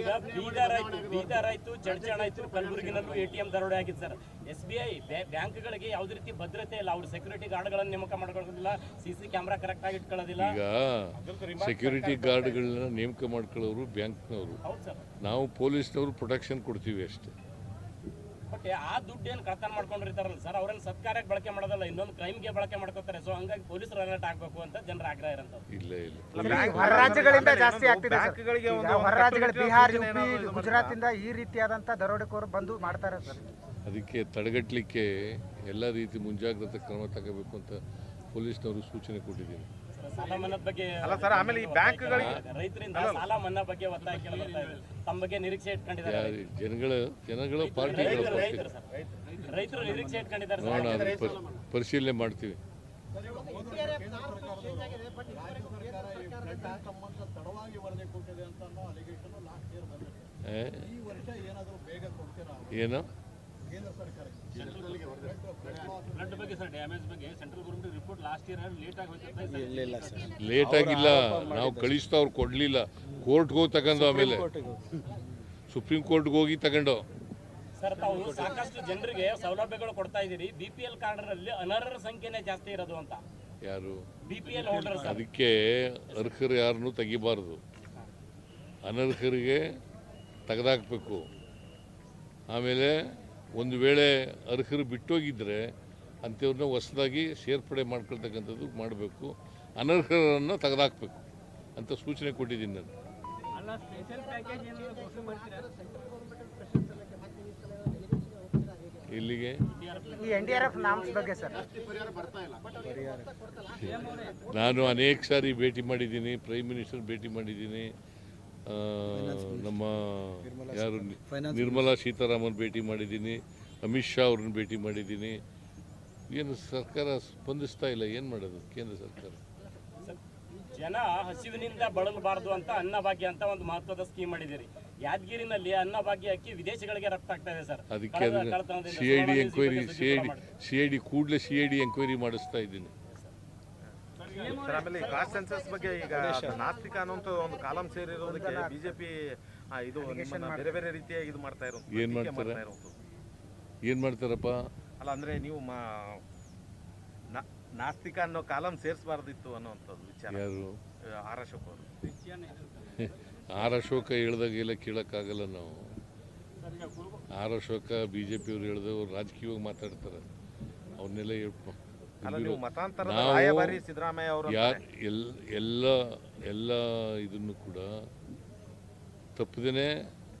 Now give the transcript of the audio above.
ಈಗ ಬೀದರ್ ಆಯ್ತು ಬೀದರ್ ಆಯ್ತು ಚಡ್ಚಣ ಆಯ್ತು ಕಲಬುರಗಿನಲ್ಲೂ ಎ ಟಿ ಎಂ ದರೋಡೆ ಆಗಿದೆ ಸರ್. ಎಸ್ ಬಿ ಐ ಬ್ಯಾಂಕ್ಗಳಿಗೆ ಯಾವುದೇ ರೀತಿ ಭದ್ರತೆ ಇಲ್ಲ. ಅವ್ರು ಸೆಕ್ಯೂರಿಟಿ ಗಾರ್ಡ್ಗಳನ್ನು ನೇಮಕ ಮಾಡ್ಕೊಳ್ಳೋದಿಲ್ಲ ಸಿ ಸಿ ಕ್ಯಾಮ್ರಾ ಕರೆಕ್ಟ್ ಆಗಿ ಇಟ್ಕೊಳ್ಳೋದಿಲ್ಲ. ಈಗ ಸೆಕ್ಯೂರಿಟಿ ಗಾರ್ಡ್ಗಳನ್ನ ನೇಮಕ ಮಾಡ್ಕೊಳ್ಳೋರು ಬ್ಯಾಂಕ್ನವರು. ಹೌದು ಸರ್. ನಾವು ಪೊಲೀಸ್ನವರು ಪ್ರೊಟೆಕ್ಷನ್ ಕೊಡ್ತೀವಿ ಅಷ್ಟೇ. ಬಟ್ ಆ ದುಡ್ಡು ಏನು ಕಳ್ತನ ಮಾಡ್ಕೊಂಡಿರ್ತಾರಲ್ಲ ಸರ್ ಅವ್ರನ್ನ ಸತ್ಕಾರಕ್ಕೆ ಬಳಕೆ ಮಾಡೋದಲ್ಲ ಇನ್ನೊಂದು ಕ್ರೈಮ್ಗೆ ಬಳಕೆ ಮಾಡ್ಕೋತಾರೆ. ಸೊ ಹಂಗಾಗಿ ಪೊಲೀಸರು ಅಲರ್ಟ್ ಆಗಬೇಕು ಅಂತ ಜನರ ಆಗ್ರಹ ಇರೋಂಥದ್ದು ಇಲ್ಲ ಇಲ್ಲ. ಹೊರ ರಾಜ್ಯಗಳಿಂದ ಜಾಸ್ತಿ ಆಗ್ತಿದೆ ಸರ್. ಬ್ಯಾಂಕ್ಗಳಿಗೆ ಒಂದು ಹೊರ ರಾಜ್ಯಗಳು ಬಿಹಾರ್ ಯುಪಿ ಗುಜರಾತ್ ಗುಜರಾತಿಂದ ಈ ರೀತಿಯಾದಂತ ದರೋಡೆಕೋರು ಬಂದು ಮಾಡ್ತಾರೆ ಸರ್ ಅದಕ್ಕೆ ತಡೆಗಟ್ಟಲಿಕ್ಕೆ ಎಲ್ಲ ರೀತಿ ಮುಂಜಾಗ್ರತೆ ಕ್ರಮ ತಗೋಬೇಕು ಅಂತ ಪೊಲೀಸ್ನವರು ಸೂಚನೆ ಕೊಟ್ಟಿದ್ದೀನಿ. ಸಾಲ ಮನ್ನಾದ ಬಗ್ಗೆ ಅಲ್ಲ ಸರ್, ಆಮೇಲೆ ಈ ಬ್ಯಾಂಕ್ಗಳಿಗೆ- ರೈತರಿಂದ ಸಾಲ ಮನ್ನಾ ಬಗ್ಗೆ ಒತ್ತಾಯ ಕೇಳಿ ಬರ್ತಾ ಇದೆ ತಮ್ಮ ಬಗ್ಗೆ ನಿರೀಕ್ಷೆ ಇಟ್ಕೊಂಡಿದ್ದಾರೆ ಜನಗಳು ಜನಗಳು ಪಾರ್ಟಿ ರೈತರು ನಿರೀಕ್ಷೆ ಇಟ್ಕೊಂಡಿದ್ದಾರೆ ಸರ್. ನೋಡೋಣ ಪರಿಶೀಲನೆ ಮಾಡ್ತೀವಿ. ಏನು? ಫ್ಲಡ್ ಬಗ್ಗೆ ಸರ್ ಡ್ಯಾಮೇಜ್ ಬಗ್ಗೆ central government report last year late ಆಗಿಲ್ಲ. ನಾವು ಕಳಿಸ್ತಾ ಅವ್ರು ಕೊಡ್ಲಿಲ್ಲ. ಕೋರ್ಟ್ಗೆ ಹೋಗಿ ತಗೊಂಡು ಆಮೇಲೆ. ಸುಪ್ರೀಂ ಕೋರ್ಟ್ಗೆ ಹೋಗಿ. ತಗೊಂಡು. ಸರ್ ತಾವು ಸಾಕಷ್ಟು ಜನರಿಗೆ ಸೌಲಭ್ಯಗಳು ಕೊಡ್ತಾ ಇದ್ದೀರಿ. ಬಿ ಪಿ ಎಲ್ ಕಾರ್ಡ್ರಲ್ಲಿ ಅನರ್ಹರ ಸಂಖ್ಯೆನೇ ಜಾಸ್ತಿ ಇರೋದು ಅಂತ. ಯಾರು? ಬಿಪಿಎಲ್ ಅದಕ್ಕೆ ಅರ್ಹರು ಯಾರನ್ನು ತೆಗಿಬಾರ್ದು. ಅನರ್ಹರಿಗೆ ತೆಗೆದಾಕಬೇಕು. ಆಮೇಲೆ ಒಂದು ವೇಳೆ ಅರ್ಹರು ಬಿಟ್ಟೋಗಿದ್ದರೆ ಅಂಥವ್ರನ್ನ ಹೊಸದಾಗಿ ಸೇರ್ಪಡೆ ಮಾಡ್ಕೊಳ್ತಕ್ಕಂಥದ್ದು ಮಾಡಬೇಕು. ಅನರ್ಹರನ್ನು ತೆಗೆದಾಕ್ಬೇಕು ಅಂತ ಸೂಚನೆ ಕೊಟ್ಟಿದ್ದೀನಿ ನಾನು. ಇಲ್ಲಿಗೆ ನಾನು ಅನೇಕ ಸಾರಿ ಭೇಟಿ ಮಾಡಿದ್ದೀನಿ ಪ್ರೈಮ್ ಮಿನಿಸ್ಟರ್ ಭೇಟಿ ಮಾಡಿದ್ದೀನಿ. ನಮ್ಮ ಯಾರು ನಿರ್ಮಲಾ ಸೀತಾರಾಮನ್ ಭೇಟಿ ಮಾಡಿದ್ದೀನಿ. ಅಮಿತ್ ಶಾ ಅವ್ರನ್ನ ಭೇಟಿ ಮಾಡಿದ್ದೀನಿ. ಏನು ಸರ್ಕಾರ ಸ್ಪಂದಿಸ್ತಾ ಇಲ್ಲ ಏನು ಮಾಡೋದು ಕೇಂದ್ರ ಸರ್ಕಾರ? ಜನ ಹಸಿವಿನಿಂದ ಬಳಲಬಾರದು ಅಂತ ಅನ್ನಭಾಗ್ಯ ಅಂತ ಒಂದು ಮಹತ್ವದ ಸ್ಕೀಮ್ ಮಾಡಿದ್ದೀರಿ. ಯಾದಗಿರಿನಲ್ಲಿ ಅನ್ನಭಾಗ್ಯ ಅಕ್ಕಿ ವಿದೇಶಗಳಿಗೆ ರಫ್ತು ಆಗ್ತಾ ಇದೆ ಸರ್. ಅದಕ್ಕೆ D enquiry I D C I D ಕೂಡಲೇ ಸಿ ಐ ಡಿ ಎಂಕ್ವೈರಿ ಮಾಡಿಸ್ತಾ ಇದ್ದೀನಿ. ಆಮೇಲೆ ಕಾಸ್ಟ್ ಸೆನ್ಸಸ್ ಬಗ್ಗೆ ಈಗ ನಾಸ್ತಿಕ ಅನ್ನೋಂತ ಒಂದು ಕಾಲಂ ಸೇರಿರೋದಕ್ಕೆ ಬಿಜೆಪಿ ಇದು ಬೇರೆ ಬೇರೆ ರೀತಿಯಾಗಿ ಇದು ಮಾಡ್ತಾ ಇರೋದು. ಏನ್ ಮಾಡ್ತಾರೆ? ಏನು ಮಾಡ್ತಾರಪ್ಪ? ಅಲ್ಲ ಅಂದ್ರೆ ನೀವು ಮಾ- ನಾ- ನಾಸ್ತಿಕ ಅನ್ನೋ ಕಾಲಂ ಸೇರಿಸಬಾರ್ದಿತ್ತು ಅನ್ನೋಂಥದ್ದು ವಿಚಾರ. ಯಾರು? ಆರ್ ಅಶೋಕ್ ಅವರು. ಆರ್ ಅಶೋಕ ಹೇಳ್ದಾಗೆಲ್ಲ ಕೇಳೋಕ್ಕಾಗಲ್ಲ ನಾವು. ಆರ್ ಅಶೋಕ ಬಿ ಜೆ ಪಿಯವ್ರು ಹೇಳಿದವರು ರಾಜಕೀಯವಾಗಿ ಮಾತಾಡ್ತಾರೆ. ಅವ್ರನ್ನೆಲ್ಲ ಹೇಳ್ಕೊ ಎಲ್ಲ ಎಲ್ಲ ಇದನ್ನು ಕೂಡ ತಪ್ಪದೇನೆ